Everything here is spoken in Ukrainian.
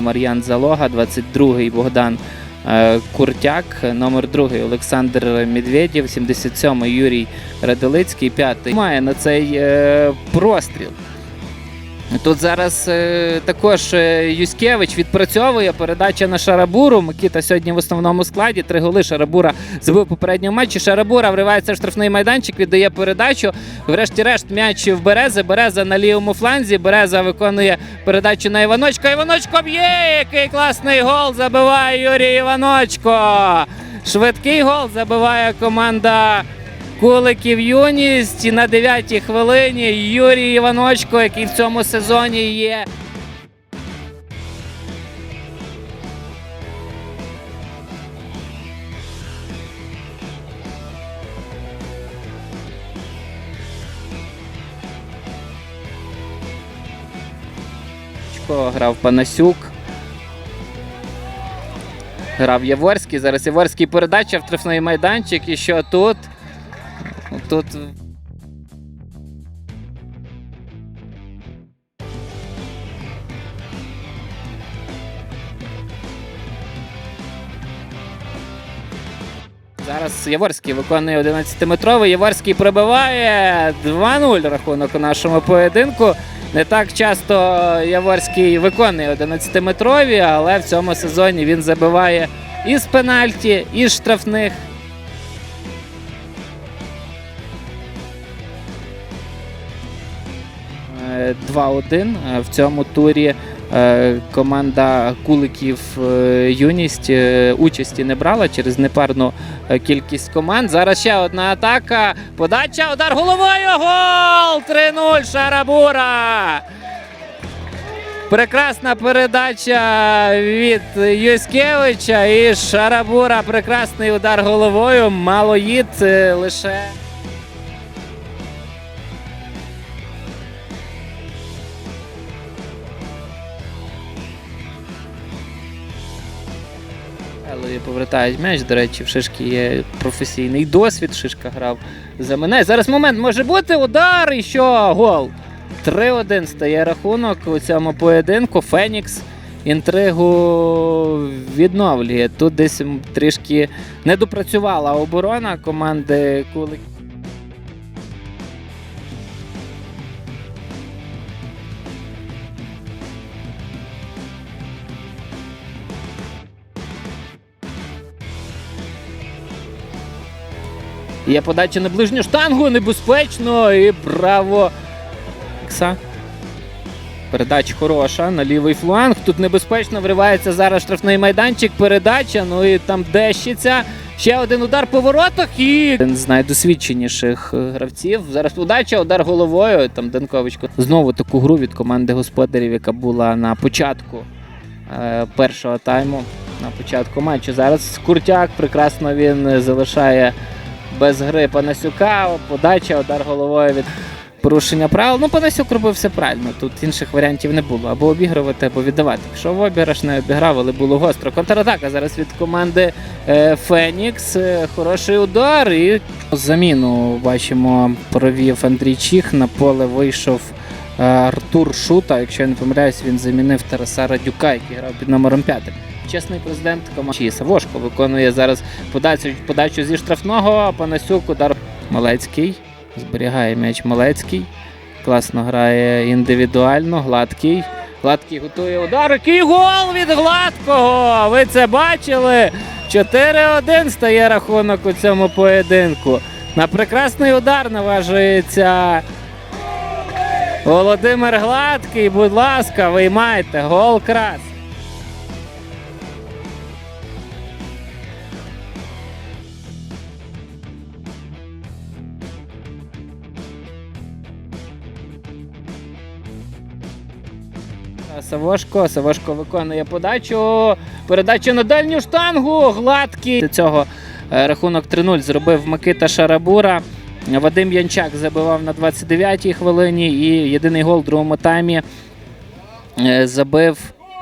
Мар'ян Залога, 22-й Богдан е, Куртяк, номер 2 Олександр Медведєв, 77-й Юрій Радилицький, 5-й. Має на цей е, простріл. Тут зараз е, також е, Юськевич відпрацьовує передача на Шарабуру. Микита сьогодні в основному складі. Три голи Шарабура забив попередньому матчі. Шарабура вривається в штрафний майданчик, віддає передачу. Врешті-решт м'яч в Берези. Береза на лівому фланзі. Береза виконує передачу на Іваночка. Іваночко б'є! Який класний гол забиває Юрій Іваночко. Швидкий гол забиває команда Куликів юність І на 9-й хвилині Юрій Іваночко, який в цьому сезоні є. Грав Панасюк. Грав Яворський. Зараз Яворський передача в трифний майданчик. І що тут? Тут Зараз Яворський виконує 11-метровий. Яворський пробиває 2-0 рахунок у нашому поєдинку. Не так часто Яворський виконує 11-метрові, але в цьому сезоні він забиває і з пенальті, і з штрафних. 2-1 Е, в цьому турі. е, Команда Куликів е, Юність участі не брала через непарну кількість команд. Зараз ще одна атака. Подача, удар головою. Гол! 3-0 Шарабура. Прекрасна передача від Юськевича і Шарабура. Прекрасний удар головою. Малоїд лише. Елові повертають м'яч. До речі, в Шишки є професійний досвід. Шишка грав за мене. Зараз момент може бути удар і що? Гол. 3-1 стає рахунок у цьому поєдинку. Фенікс інтригу відновлює. Тут десь трішки недопрацювала оборона команди Кулик. Є подача на ближню штангу, небезпечно і браво. Кса. Передача хороша на лівий фланг. Тут небезпечно вривається зараз штрафний майданчик. Передача. Ну і там дещиться. Ще один удар по воротах і один з найдосвідченіших е, гравців. Зараз удача, удар головою. Там Данковичко. Знову таку гру від команди господарів, яка була на початку е, першого тайму. На початку матчу. Зараз Куртяк прекрасно він е, залишає без гри Панасюка. Подача, удар головою від порушення правил. Ну, Панасюк робив все правильно. Тут інших варіантів не було. Або обігрувати, або віддавати. Якщо в обіграш не обіграв, але було гостро. Контратака зараз від команди е, Фенікс. Е, хороший удар. І заміну бачимо, провів Андрій Чіх. На поле вийшов. е, Артур Шута, якщо я не помиляюсь, він замінив Тараса Радюка, який грав під номером 5. Чесний президент команди Савошко виконує зараз подачу, подачу зі штрафного, а Панасюк удар Малецький. Зберігає м'яч Малецький. Класно грає індивідуально. Гладкий. Гладкий готує удар. Який гол від гладкого! Ви це бачили? 4-1 стає рахунок у цьому поєдинку. На прекрасний удар наважується Володимир Гладкий. Будь ласка, виймайте. Гол крас. Савошко. Савошко виконує подачу. Передача на дальню штангу. Гладкий. До цього е, рахунок 3-0 зробив Микита Шарабура. Вадим Янчак забивав на 29-й хвилині. І єдиний гол в другому таймі е, забив